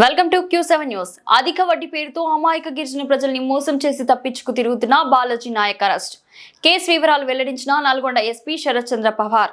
Welcome to Q seven news. అధిక వడ్డీ పేరుతో అమాయక గిరిజన ప్రజల్ని మోసం చేసి తప్పించుకు తిరుగుతున్న బాలాజీ నాయక్ అరెస్ట్. కేసు వివరాలు వెల్లడించిన నల్గొండ ఎస్పీ శరత్ చంద్ర పవార్.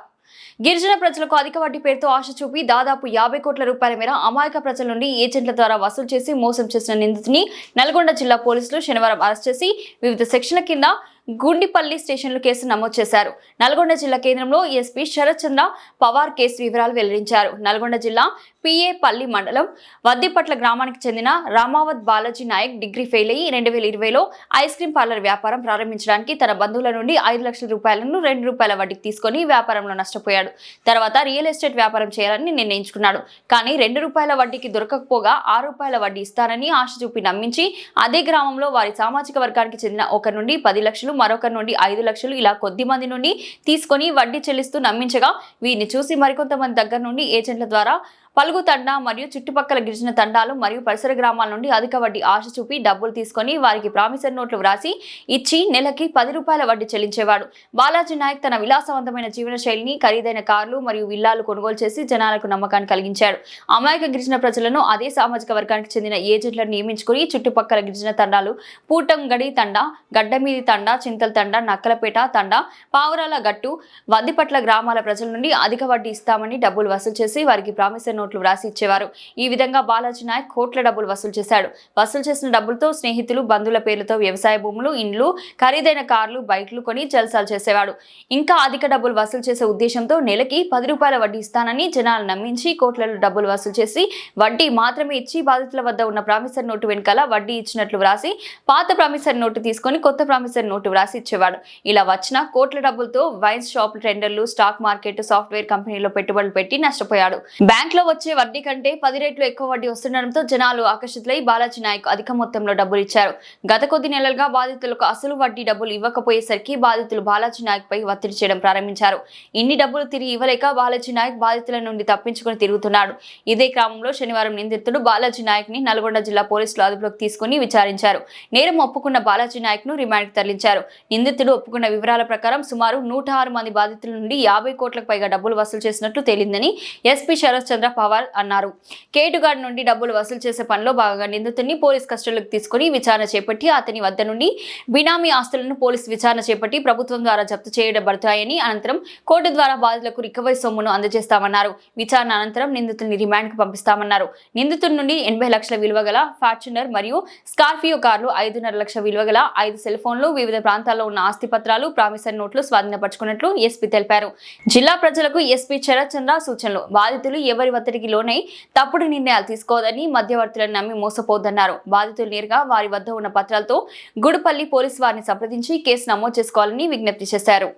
గిరిజన ప్రజలకు అధిక వడ్డీ పేరుతో ఆశ చూపి దాదాపు యాభై కోట్ల రూపాయల మేర అమాయక ప్రజల నుండి ఏజెంట్ల ద్వారా వసూలు చేసి మోసం చేసిన నిందితుని నల్గొండ జిల్లా పోలీసులు శనివారం అరెస్ట్ చేసి వివిధ సెక్షన్ల కింద గుండిపల్లి స్టేషన్లు కేసు నమోదు చేశారు. నల్గొండ జిల్లా కేంద్రంలో ఎస్పీ శరత్ చంద్ర పవార్ కేసు వివరాలు వెల్లడించారు. నల్గొండ జిల్లా పిఏ పల్లి మండలం వద్దిపట్ల గ్రామానికి చెందిన రామావత్ బాలాజీ నాయక్ డిగ్రీ ఫెయిల్ అయ్యి రెండు వేల ఇరవైలో ఐస్ క్రీం పార్లర్ వ్యాపారం ప్రారంభించడానికి తన బంధువుల నుండి ఐదు లక్షల రూపాయలను రెండు రూపాయల వడ్డీకి తీసుకొని వ్యాపారంలో నష్టపోయాడు. తర్వాత రియల్ ఎస్టేట్ వ్యాపారం చేయాలని నిర్ణయించుకున్నాడు. కానీ రెండు రూపాయల వడ్డీకి దొరకకపోగా ఆరు రూపాయల వడ్డీ ఇస్తానని ఆశ చూపి నమ్మించి అదే గ్రామంలో వారి సామాజిక వర్గానికి చెందిన ఒకరి నుండి పది లక్షలు మరొకరి నుండి ఐదు లక్షలు ఇలా కొద్ది మంది నుండి తీసుకొని వడ్డీ చెల్లిస్తూ నమ్మించగా వీరిని చూసి మరికొంతమంది దగ్గర నుండి ఏజెంట్ల ద్వారా పలుగు తండా మరియు చుట్టుపక్కల గిరిజన తండాలు మరియు పరిసర గ్రామాల నుండి అధిక వడ్డీ ఆశ చూపి డబ్బులు తీసుకొని వారికి ప్రామిసర్ నోట్లు వ్రాసి ఇచ్చి నెలకి పది రూపాయల వడ్డీ చెల్లించేవాడు. బాలాజీ నాయక్ తన విలాసవంతమైన జీవన శైలిని ఖరీదైన కార్లు మరియు విల్లాలు కొనుగోలు చేసి జనాలకు నమ్మకాన్ని కలిగించాడు. అమాయక గిరిజన ప్రజలను అదే సామాజిక వర్గానికి చెందిన ఏజెంట్లను నియమించుకుని చుట్టుపక్కల గిరిజన తండాలు పూటంగడి తండా గడ్డమీది తండా చింతల తండా నక్కలపేట తండా పావురాల గట్టు వద్దిపట్ల గ్రామాల ప్రజల నుండి అధిక వడ్డీ ఇస్తామని డబ్బులు వసూలు చేసి వారికి ప్రామిసర్ నోట్లు వ్రాసి ఇచ్చేవారు. ఈ విధంగా బాలాజీ నాయక్ కోట్ల డబ్బులు వసూలు చేశాడు. వసూలు చేసిన డబ్బులతో స్నేహితులు బంధువుల పేర్లతో వ్యవసాయ భూములు ఇండ్లు ఖరీదైన కార్లు బైక్లు కొని జల్సాలు చేసేవాడు. ఇంకా అధిక డబ్బులు వసూలు చేసే ఉద్దేశంతో నెలకి పది రూపాయల వడ్డీ ఇస్తానని జనాలు నమ్మించి కోట్లలో డబ్బులు వసూలు చేసి వడ్డీ మాత్రమే ఇచ్చి బాధితుల వద్ద ఉన్న ప్రామిసర్ నోటు వెనకాల వడ్డీ ఇచ్చినట్లు వ్రాసి పాత ప్రామిసర్ నోటు తీసుకొని కొత్త ప్రామిసర్ నోటు వ్రాసి ఇచ్చేవాడు. ఇలా వచ్చిన కోట్ల డబ్బులతో వైన్స్ షాప్ టెండర్లు స్టాక్ మార్కెట్ సాఫ్ట్వేర్ కంపెనీలో పెట్టుబడులు పెట్టి నష్టపోయాడు. బ్యాంక్లో వచ్చే వడ్డీ కంటే పది రెట్లు ఎక్కువ వడ్డీ వస్తుండటంతో జనాలు ఆకర్షితులై బాలాజీ నాయక్ అధిక మొత్తంలో డబ్బులు ఇచ్చారు. గత కొద్ది నెలలుగా బాధితులకు అసలు వడ్డీ డబ్బులు ఇవ్వకపోయేసరికి బాధితులు బాలాజీ నాయక్ పై ఒత్తిడి చేయడం ప్రారంభించారు. ఇన్ని డబ్బులు తిరిగి ఇవ్వలేక బాలాజీ నాయక్ బాధితుల నుండి తప్పించుకుని తిరుగుతున్నాడు. ఇదే క్రమంలో శనివారం నిందితుడు బాలాజీ నాయక్ని నల్గొండ జిల్లా పోలీసులు అదుపులోకి తీసుకుని విచారించారు. నేరం ఒప్పుకున్న బాలాజీ నాయక్ను రిమాండ్కి తరలించారు. నిందితుడు ఒప్పుకున్న వివరాల ప్రకారం సుమారు నూట ఆరు మంది బాధితుల నుండి యాభై కోట్లకు పైగా డబ్బులు వసూలు చేసినట్లు తేలిందని ఎస్పీ శరత్ చంద్ర పవార్ అన్నారు. కేటుగాడ్ నుండి డబ్బులు వసూలు చేసే పనిలో భాగంగా నిందితుడిని పోలీస్ కస్టడీలోకి తీసుకుని విచారణ చేపట్టి అతని వద్ద నుండి బినామీ ఆస్తులను పోలీసు విచారణ చేపట్టి ప్రభుత్వం ద్వారా జప్తు చేయబడతాయని అనంతరం కోర్టు ద్వారా బాధితులకు రికవరీ సొమ్మును అందజేస్తామన్నారు. విచారణ అనంతరం నిందితుడిని రిమాండ్కు పంపిస్తామన్నారు. నిందితుడి నుండి ఎనభై లక్షల విలువ గల ఫార్చునర్ మరియు స్కార్పియో కార్లు ఐదున్నర లక్షల విలువ గల ఐదు సెల్ ఫోన్లు వివిధ ప్రాంతాల్లో ఉన్న ఆస్తి పత్రాలు ప్రామిసరీ నోట్లు స్వాధీనపరచుకున్నట్లు ఎస్పీ తెలిపారు. జిల్లా ప్రజలకు ఎస్పీ చరత్ చంద్ర సూచనలు బాధితులు ఎవరి వద్ద ఒత్తిడికి లోనై తప్పుడు నిర్ణయాలు తీసుకోవద్దని మధ్యవర్తులను నమ్మి మోసపోద్దన్నారు. బాధితులు నేరుగా వారి వద్ద ఉన్న పత్రాలతో గుడిపల్లి పోలీసు వారిని సంప్రదించి కేసు నమోదు చేసుకోవాలని విజ్ఞప్తి చేశారు.